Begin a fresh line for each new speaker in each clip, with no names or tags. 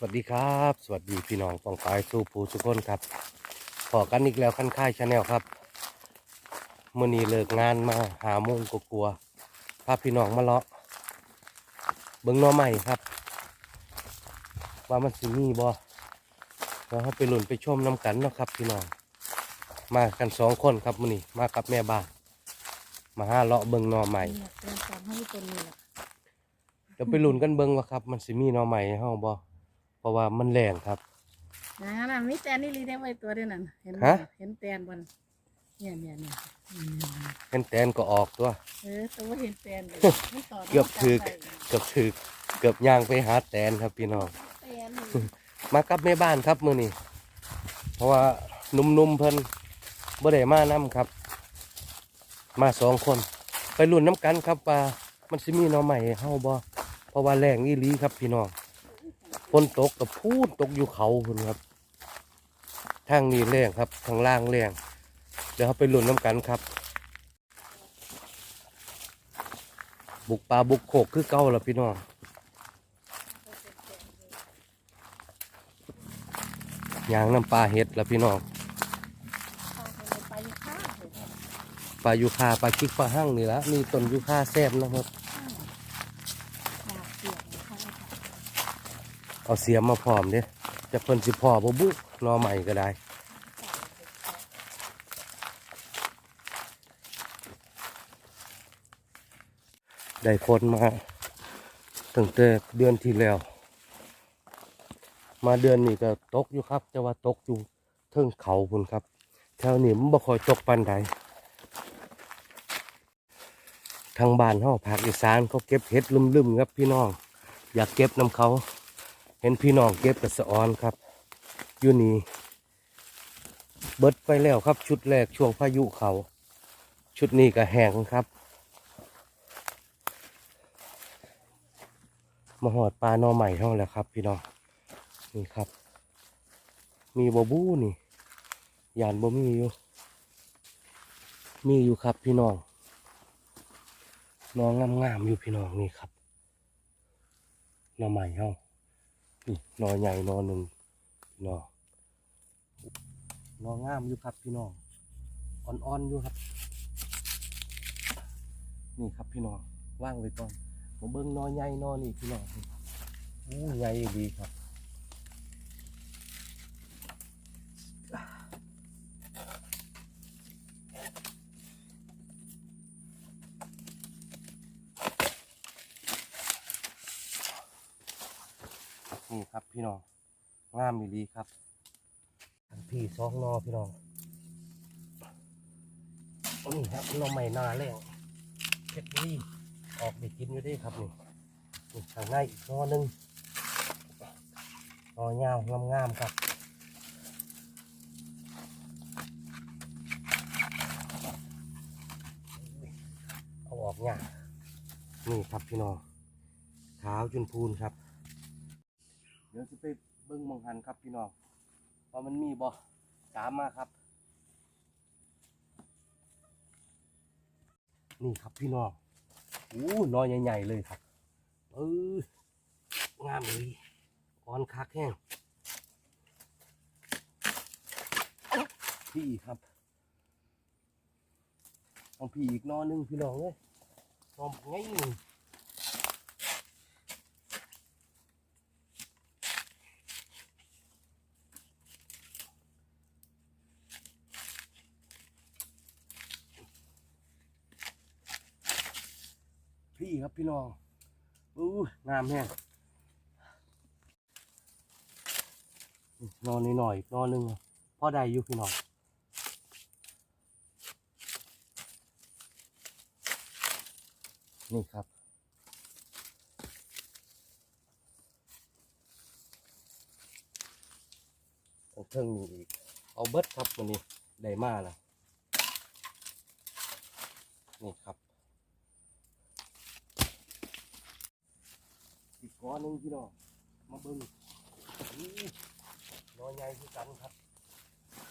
สวัสดีครับ สวัสดีพี่น้องฟองปายสู้ผู้ทุกคนครับพอกันอีกแล้วขั้นค่ายชาแนลครับเมื่อนี้เลิกงานมาหาโมงกกลัวๆพาพี่น้องมาเลาะเบิ้งหน้อใหม่ครับ ว่ามันสิมีบ่แล้วเขาไปหลุนไปชมน้ำกันเนาะครับพี่น้องมากันสองคนครับมื่อนี้มากับแม่บ้านมาหาเลาะเบิ้งหน้อใหม่
เนี่ยเตรียมการให้ตัวนี้แหละ
เดี๋ยวไปหลุนกันเบิ้งว่าครับ มันสิมีหน้อใหม่ให้เฮาบ่ เพราะว่ามันแรงครับ
นะนั่นมีแตนนี่รีได้ไว้ตัวเดียวนั่นเห็นไหม
ฮะ
เห็นแตนบนเนี่ยเนี่ยเนี่ยอืม
เห็นแตนก็ออกตัว
เออตัวเห็นแตนเลยมันต่
เกือบถึก
ได้
เกือบถือเกือบย่างไปหาแตนครับพี่น้อง
แตนนี่
มากับแม่บ้านครับมื้อนี้เพราะว่าหนุ่มๆเพิ่นบ่ได้มานํครับ มาสองคน ไปรุ่นน้ำกันครับว่ามันสิมีหน่อใหม่ให้เฮาบ่เพราะว่าแรงอีหลีครับพี่น้อง ฝนตกกับพูดตกอยู่เขาพุ่นครับทางนี้แรงครับทางล่างแรงเดี๋ยวเราไปรุ่นน้ำกันครับ บุกป่าบุกโขกคือเก่าแล้วพี่น้องยางน้ำปลาเห็ดแล้วพี่น้อง
ปอยู่ข้างเลยเนี่ย
ปลายูคาปลาคิกปลาหั่งนี่ละนี่ต้นยูคาแซ่บนะครับ
ดาบเสียงเขาเอาไป
เอาเสียมมาพร้อมเด้จะเพิ่นสิพอบ่บุหนอใหม่ก็ได้ได้คนมาตั้งแต่เดือนที่แล้ว มาเดือนนี้ก็ตกอยู่ครับ แต่ว่าตกอยู่เทิงเขาพุ่นครับ แถวนี้มันบ่ค่อยตกปานใดทางบ้านเฮาภาคอีสานเขาเก็บเห็ดลุ่มๆครับพี่น้อง อยากเก็บน้ำเขา เห็นพี่น้องเก็บกับสออนครับอยู่นี่เบิดไปแล้วครับ ชุดแรกช่วงพายุเขา ชุดนี้ก็แห้งครับมาหอดปลาหนอใหม่เท่าแล้วครับ พี่น้องนี่ครับ มีบบูนี่ยานบ่มีอยู่มีอยู่ครับพี่น้องน้องงามๆอยู่พี่น้องนี่ครับหนอใหม่เฮา นี่นอใหญ่นอหนึ่งนอนองามอยู่ครับพี่น้องอ่อนๆอยู่ครับ นี่ครับพี่น้องว่างไว้ก่อนผมเบิ้งนอใหญ่นอนี่พี่น้องโอ้ใหญ่ดีครับ นี่ครับพี่น้องงามดีครับอันพี่สองนอพี่น้องนี่ครับนอใหม่นาแรงเพชรบุรีออกได้กินอยู่ได้ครับนี่นี่ข้างในอีกนอหนึ่งนอยาวงามๆครับเอาออกง่ายนี่ครับพี่น้องเท้าจนพูนครับ ดี๋ยวจะไปเบิ้งมองหันครับพี่น้องว่ามันมีบ่ตามมาครับ นี่ครับพี่น้องอู้น้อยใหญ่ๆเลยครับเอองามเลยอ่อนคักแห้งพี่ครับต้องพี่อีกนอหนึงพี่น้องเลยนอนง่ายหนึ่ง พี่ครับพี่น้องอู้งามแห้งนอนหน่อยๆนอนหนึ่งพ่อใดอยู่พี่น้องนี่ครับเอาเครื่องนี้อีก เอาเบิดครับวันนี้ได้มาแล้วนี่ครับ อนหนึ่งพี่น้องมาบึงน้อยใหญ่คือกันครับ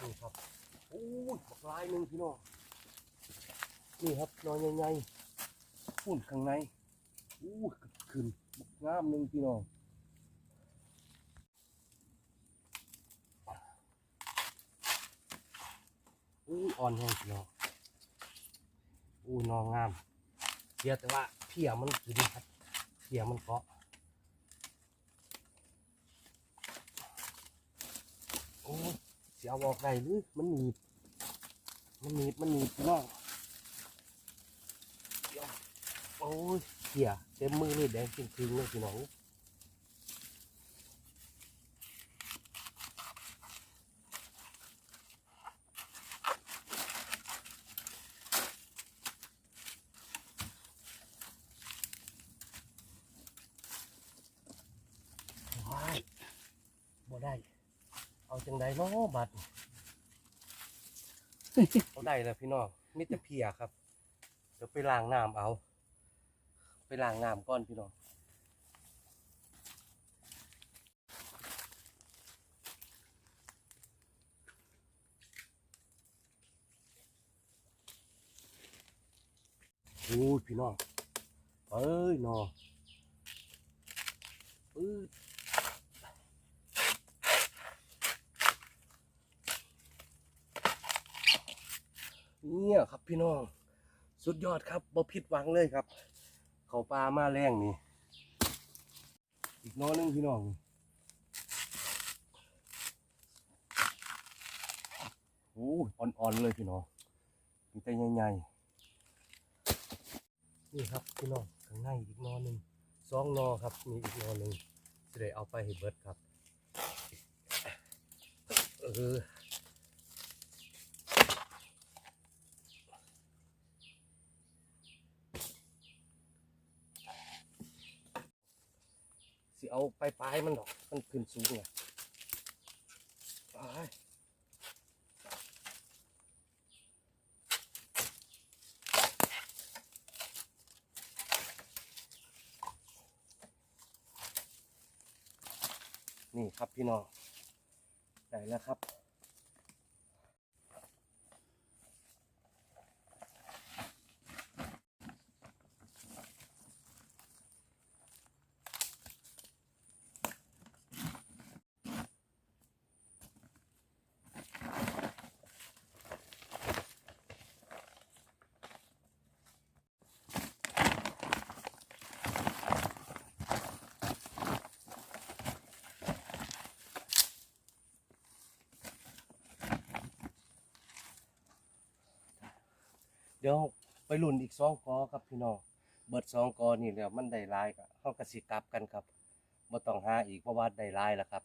นี่ครับโอ้ยบักลายหนึ่งพี่น้องนี่ครับน้อยใหญ่ๆพุ่นข้างในโอ้ยขึ้นบักงามหนึ่งพี่น้องอู้อ่อนแห้งพี่น้องอู้นองงามเดี๋ยวแต่ว่าเพียมันกินครับเพียมันเกาะ โอ้เสียบอกได้หรือมันหนีบมันหนีบมันหนีบน้องโอ้ยเสียเต็มมือเลยแดงจริงๆเลยพี่น้อง ว้ายบ่ได้ เอา จังใดเนาะบัดเอาได้แล้วพี่น้องมิตรเพียครับ เดี๋ยวไปล้างน้ำเอา ไปล้างน้ำก่อนพี่น้องโอ้ยพี่น้องเอ้ยนอปื๊ด เนี่ยครับพี่น้อง สุดยอดครับบ่ผิดหวังเลยครับ เขาปลามาแรงนี่ อีกน้อนึงพี่น้องโอ้อ่อนๆเลยพี่น้องมีแต่ใหญ่ๆนี่ครับพี่น้องข้างในอีกนอหนึ่งสองนอครับมีอีกนอหนึ่งจะได้เอาไปให้เบิดครับ เออ สิเอาไปปลายมันหรอกมันขึ้นสูงไงไปนี่ครับพี่น้องได้แล้วครับ ดี๋ยวไปลุ่นอีกสองกอครับพี่น้องเบิดสองกอนี่แล้วมันได้ลายก็เฮากระสิกลับกันครับบ่ต้องหาอีกเพราะว่าได้ลายแล้วครับ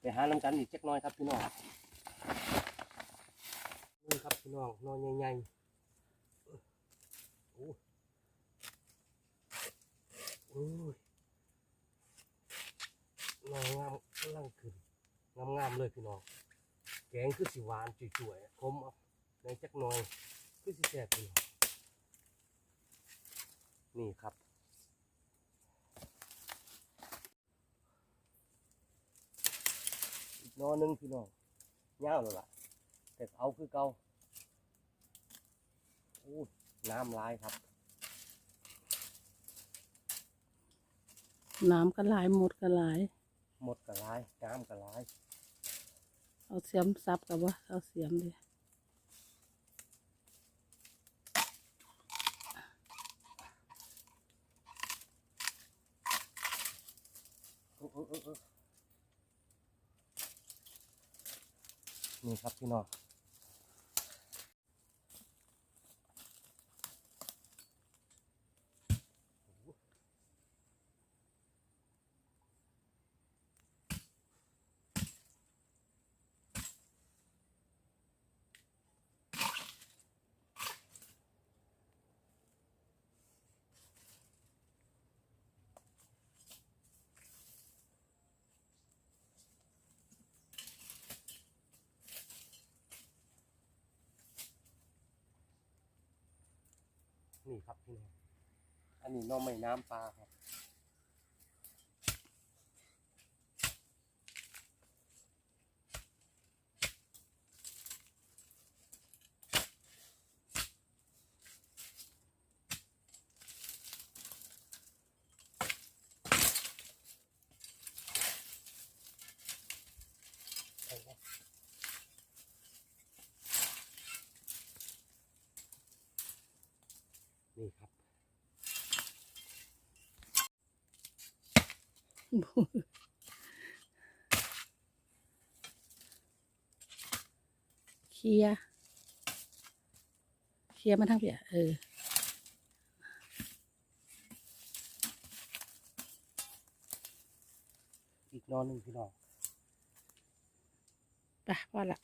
ไปหาน้ำกันอีกเจักหน้อยครับพี่น้องนี่ครับพี่น้องนอนใหญ่ๆโอ้โอ้ยนอนงามกำลังขึ้นงามๆเลยพี่น้องแกงคือสิหวานจุ๋ยๆคมเอาในจักหน่อย คือสิแซ่บพี่น้องนี่ครับ อีกหนอหนึงพี่น้องยาวแล้วล่ะ แต่เอาคือเก่าโอ้ยน้ำลายครับ
น้ำก็หลายหมดก็หลาย
หมดกระลายน้ำกระลาย
เอาเสียมซับกับว่าเอาเสียมดิ
เออเออเออเออ นี่ครับพี่น้อง นี่ครับพี่น้องอันนี้หน้องไม่น้ำปลาครับ
เคลียร์เคลียร์มาทั้งเปียเออ
อีกนอนหนึ่งพี่น้อง
ไปพอละ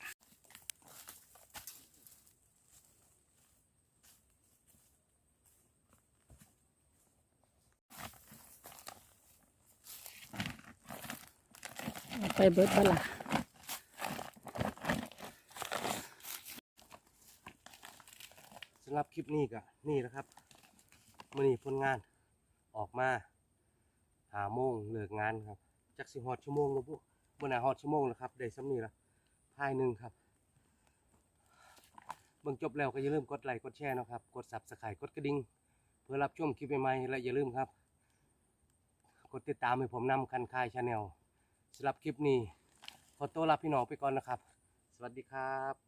ไปเบิดบละ
สำหรับคลิปนี้ก็นี่นะครับมื่อนี้ผลงานออกมาหาโมงเลิกงานครับจักสิฮอดชั่วโมงแล้วพวกบนหาฮอดชั่วโมงแล้วครับได้สำนีละพายหนึ่งครับเบิ่งจบแล้วก็อย่าลืมกดไลค์กดแชร์นะครับ กด subscribe กดกระดิ่งเพื่อรับชมคลิปใหม่ๆและอย่าลืมครับ กดติดตามให้ผมนำคันคายชาแนล สำหรับคลิปนี้ขอตัวลาพี่น้องไปก่อนนะครับ สวัสดีครับ